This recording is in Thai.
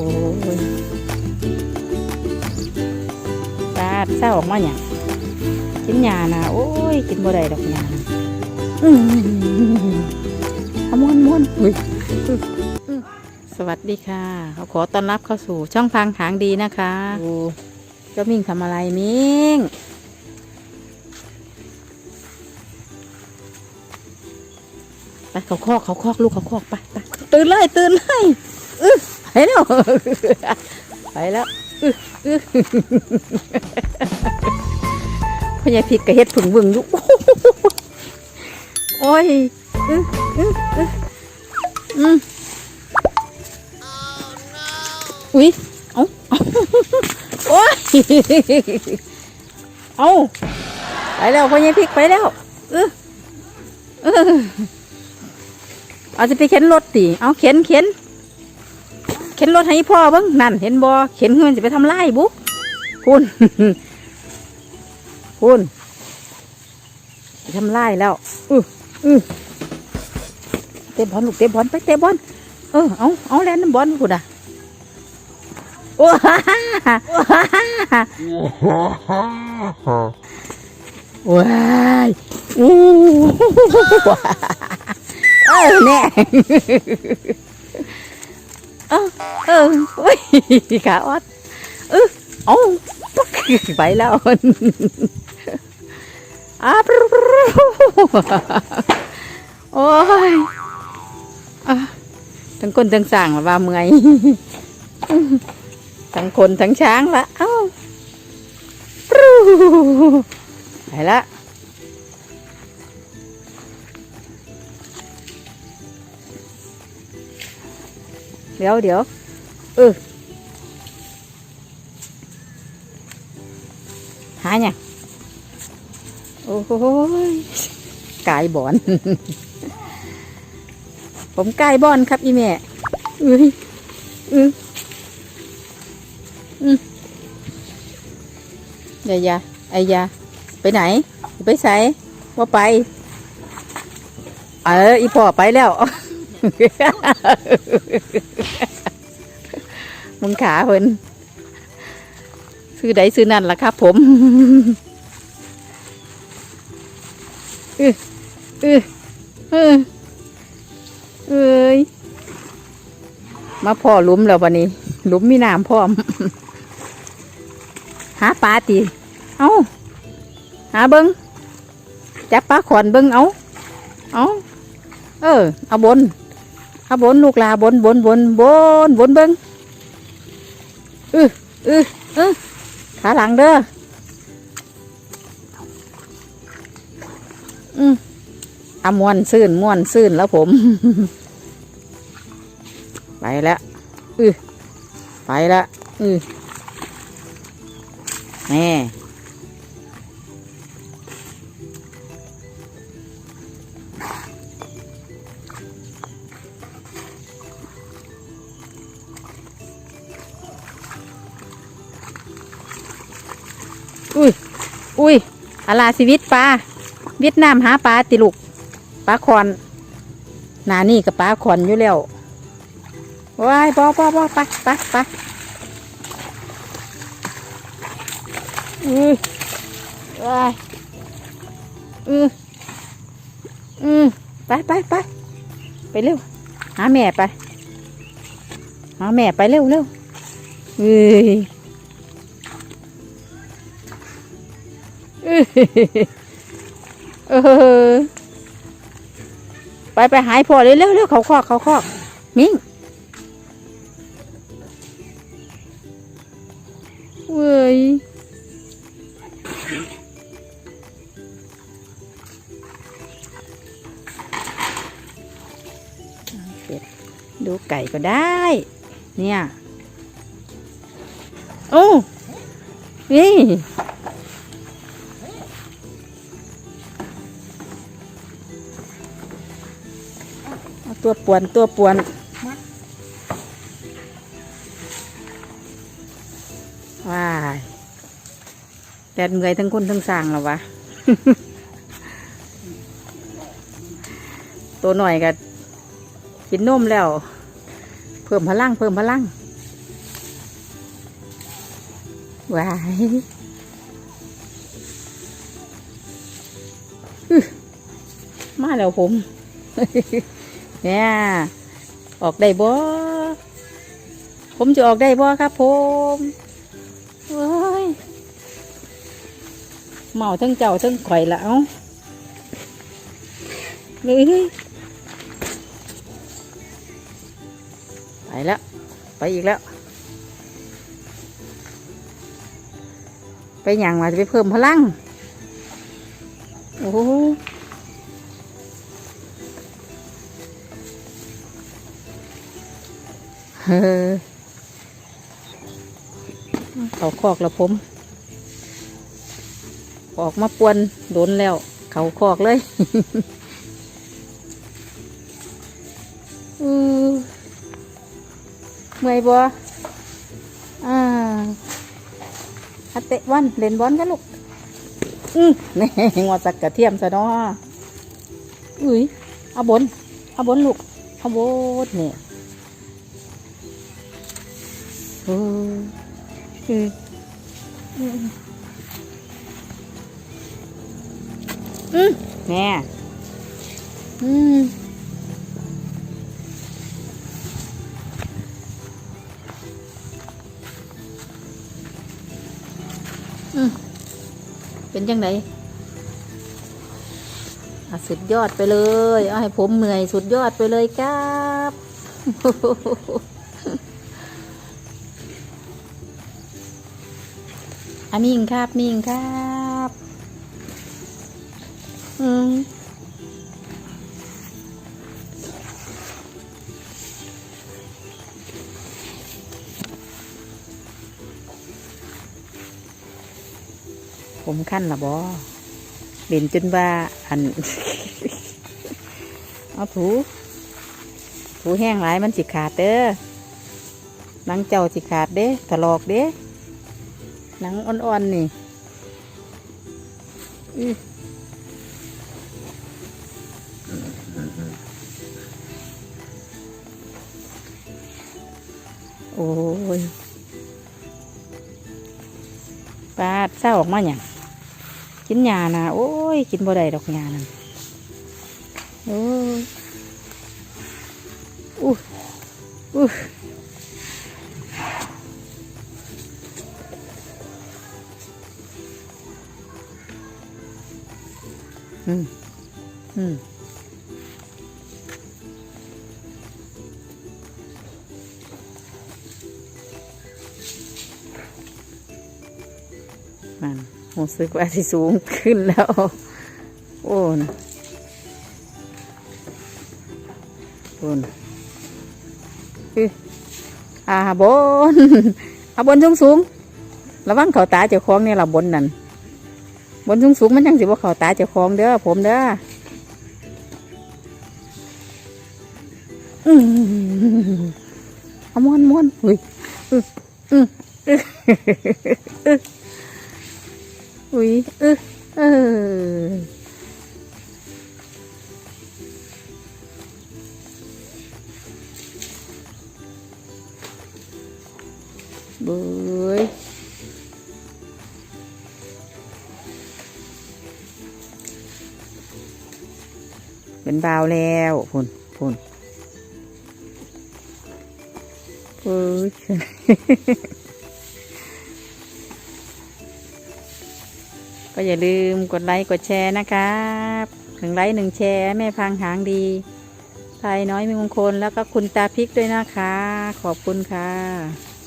อ้ยตาดเศร้าออกมาเนี่ยงกินยานะโอ้ย กินบ่ได้ดอกยานะอื้อเอามวนมวนอุ้ยอื้ออื้อสวัสดีค่ะเขาขอต้อนรับเข้าสู่ช่องทางหางดีนะคะดูเจ้ามิ่งทำอะไรมิ่งไปเขาคอกเขาคอกลูกเขาคอกไปไปตื่นเลยตื่นเลยอื้อ ไปแล้วไปแล้วพญาผิดกับเฮ็ดผึ่งวึงอยู่โอ้ยอืออืออืออุ้ยเอาเอาโอ้ยเอาไปแล้วพญาผิดไปแล้วอืออื้อเอาจะไปเข็นรถตีเอาเข็นเข็น ข็นรถให้พ่อเบิ้งนั่นเห็นบอเข็นเงินจะไปทำไร่บุ๊คุณคุณไปทำไร่แล้วอืออือเตะบอลลูกเตะบอลไปเตะบอลเออเอาเอาแลนน้ำบอลคุณอะโอ้ฮ่าฮ่าฮ่าโอ้ฮ่าว้ายอู้เออแน่ เออโอ้ยขาออดเออเอาปุ๊กไปแล้วอาปรูโอ้ยอะทั้งคนทั้งสั่งว่าเมื่อยทั้งคนทั้งช้างละเอ้าปรูไปละเดี๋ยวเดี๋ยว เออหาเนี่ยโอ้โหยไก่บอน ผมไก่บอนครับอีแม่อ้ยเอออืมยายาไอยา ไปไหน ไปใส่ว่าไป เออ อีพ่อไปแล้ว มึงขาเพิ่นซื้อใดซื้อนั่นล่ะครับ ผมเออเออเออเอ้ยมาพ่อลุมแล้ววันนี้หลุมมีน้ำพร้อม หาปลาตีเอาหาเบิงจับปลาขอนเบิงเอาเอาเออ เอาบน เอาบนลูกลาบนบนบนบนบนเบิ้ง อืออืออือขาหลังเด้ออืมเอามวนซื่นมวนซื่นแล้วผม ไปแล้วอือไปแล้วอือแม่ อุ้ย อุ้ยอาลาชีวิตปลาเวียดนามหาปลาติลูกปลาคอนนานี่กับปลาคอนอยู่แล้วว้ายปอปอปอไปไปไปอือว้ายอืออือไปไปไปไปเร็ว หาแม่ไป หาแม่ไปเร็วเร็วเอ้ย เออ ไปไปหายพอเลยเร็วเร็วเขาคอกเขาคอกมิ้งเว้ยดดูไก่ก็ได้ เนี่ย โอ้นี่ ตัวป่วนตัวป่วนว้ายแดดเหนื่อยทั้งคนทั้งสางแล้ววะ ตัวหน่อยก็กินนมแล้ว เพิ่มพลังเพิ่มพลังว้ายอื้อมาแล้วผม เนี่ยออกได้บ่ผมจะออกได้บ่ครับผมเว้ยเมาทั้งเจ้าทั้งข่อยละเอาเลยไปแล้วไปอีกแล้ว ไปหยังมาจะไปเพิ่มพลัง โอ้ เขาคอกแล้วผม ออกมาปวนโดนแล้ว เขาคอกเลยอือเมื่อยบ่อ่าอาเตะวันเล่นบอลกันลูก อือนี่งอสักกระเทียมซะเนาะอุ้ยเอาบน เอาบนลูก เอาบนเนี่ย อืออืออือแน่อืมอืมเป็นจังไดอะสุดยอดไปเลย เอาให้ผมเหนื่อยสุดยอดไปเลยครับ อามิงครับ มิงครับอืมผมขั้นละบอเด่นจนว่าอัน เอาถู ถูแห้งหลายมันสิขาดเด้อนังเจ้าสิขาดเด้ถลอกเด้ หนังอ่อนๆนี่อื้อโอ้ยปาดเศร้าออกมาอย่างกินยานะโอ้ย กินบ่ได้ดอกยานั่นโอ้ยอู้อู้ อืม อืม มันรู้สึกว่าที่สูงขึ้นแล้ว โอ้นโอ้นอืออ่าบน เอาบนสูงสูงระวังเขาตาเจ้าของเนี่ยละบนนั่น บนสูงสูงมันยังสิว่าเขาตาเจ้าของเด้อผมเด้ออืมเอาม้วนม้วนอุ้ยอืออืออื้ออื้ออุ้ยเออเออเบย เป็นบาวแล้วพุ่นพุ่นเฮ้ยก็อย่าลืมกดไลค์กดแชร์นะครับหนึ่งไลค์หนึ่งแชร์แม่พังหางดีพายน้อยมีมงคลแล้วก็คุณตาพริกด้วยนะคะ ขอบคุณค่ะ